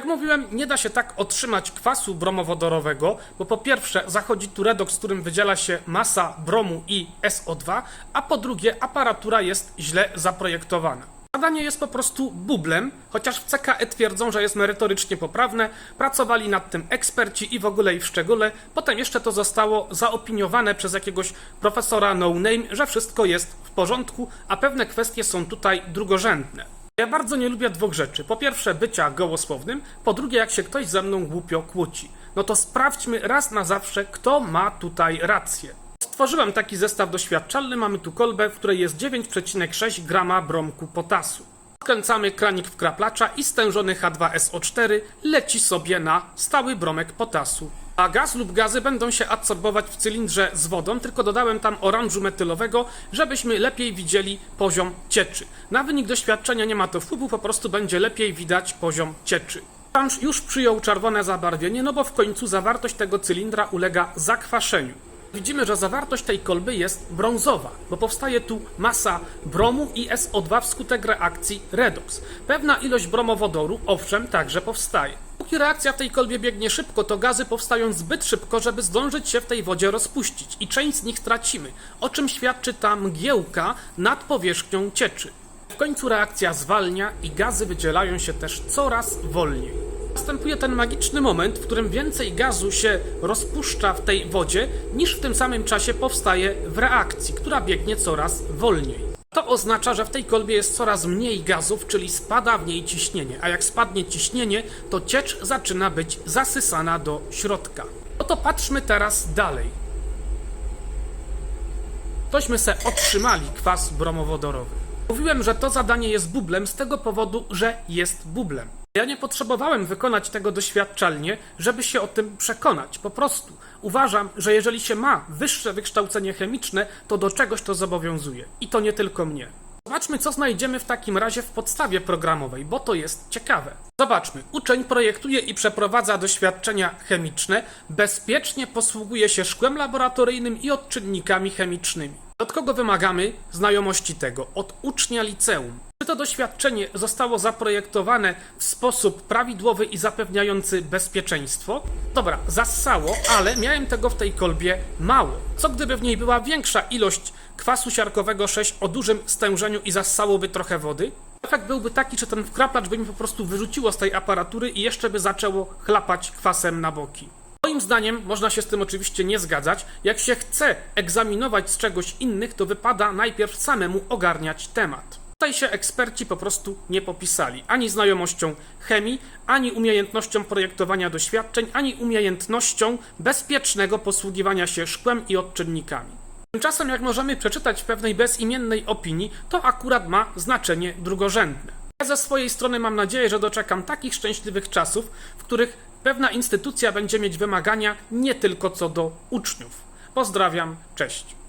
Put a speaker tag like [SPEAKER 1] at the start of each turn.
[SPEAKER 1] Jak mówiłem, nie da się tak otrzymać kwasu bromowodorowego, bo po pierwsze zachodzi tu redoks, którym wydziela się masa bromu i SO2, a po drugie aparatura jest źle zaprojektowana. Zadanie jest po prostu bublem, chociaż w CKE twierdzą, że jest merytorycznie poprawne, pracowali nad tym eksperci i w ogóle i w szczególe, potem jeszcze to zostało zaopiniowane przez jakiegoś profesora no name, że wszystko jest w porządku, a pewne kwestie są tutaj drugorzędne. Ja bardzo nie lubię dwóch rzeczy. Po pierwsze, bycia gołosłownym, po drugie, jak się ktoś ze mną głupio kłóci. No to sprawdźmy raz na zawsze, kto ma tutaj rację. Stworzyłem taki zestaw doświadczalny. Mamy tu kolbę, w której jest 9,6 grama bromku potasu. Wkręcamy kranik w kraplacza i stężony H2SO4 leci sobie na stały bromek potasu. A gaz lub gazy będą się adsorbować w cylindrze z wodą, tylko dodałem tam oranżu metylowego, żebyśmy lepiej widzieli poziom cieczy. Na wynik doświadczenia nie ma to wpływu, po prostu będzie lepiej widać poziom cieczy. Oranż już przyjął czerwone zabarwienie, no bo w końcu zawartość tego cylindra ulega zakwaszeniu. Widzimy, że zawartość tej kolby jest brązowa, bo powstaje tu masa bromu i SO2 wskutek reakcji redox. Pewna ilość bromowodoru, owszem, także powstaje. Póki reakcja w tej kolbie biegnie szybko, to gazy powstają zbyt szybko, żeby zdążyć się w tej wodzie rozpuścić i część z nich tracimy, o czym świadczy ta mgiełka nad powierzchnią cieczy. W końcu reakcja zwalnia i gazy wydzielają się też coraz wolniej. Następuje ten magiczny moment, w którym więcej gazu się rozpuszcza w tej wodzie, niż w tym samym czasie powstaje w reakcji, która biegnie coraz wolniej. To oznacza, że w tej kolbie jest coraz mniej gazów, czyli spada w niej ciśnienie, a jak spadnie ciśnienie, to ciecz zaczyna być zasysana do środka. No to patrzmy teraz dalej. Tośmy se otrzymali kwas bromowodorowy. Mówiłem, że to zadanie jest bublem z tego powodu, że jest bublem. Ja nie potrzebowałem wykonać tego doświadczalnie, żeby się o tym przekonać. Po prostu uważam, że jeżeli się ma wyższe wykształcenie chemiczne, to do czegoś to zobowiązuje. I to nie tylko mnie. Zobaczmy, co znajdziemy w takim razie w podstawie programowej, bo to jest ciekawe. Zobaczmy, uczeń projektuje i przeprowadza doświadczenia chemiczne, bezpiecznie posługuje się szkłem laboratoryjnym i odczynnikami chemicznymi. Od kogo wymagamy znajomości tego? Od ucznia liceum. To doświadczenie zostało zaprojektowane w sposób prawidłowy i zapewniający bezpieczeństwo? Dobra, zassało, ale miałem tego w tej kolbie mało. Co gdyby w niej była większa ilość kwasu siarkowego 6 o dużym stężeniu i zassałoby trochę wody? Efekt byłby taki, że ten wkraplacz by mi po prostu wyrzuciło z tej aparatury i jeszcze by zaczęło chlapać kwasem na boki. Moim zdaniem można się z tym oczywiście nie zgadzać. Jak się chce egzaminować z czegoś innych, to wypada najpierw samemu ogarniać temat. Tutaj się eksperci po prostu nie popisali ani znajomością chemii, ani umiejętnością projektowania doświadczeń, ani umiejętnością bezpiecznego posługiwania się szkłem i odczynnikami. Tymczasem, jak możemy przeczytać w pewnej bezimiennej opinii, to akurat ma znaczenie drugorzędne. Ja ze swojej strony mam nadzieję, że doczekam takich szczęśliwych czasów, w których pewna instytucja będzie mieć wymagania nie tylko co do uczniów. Pozdrawiam, cześć.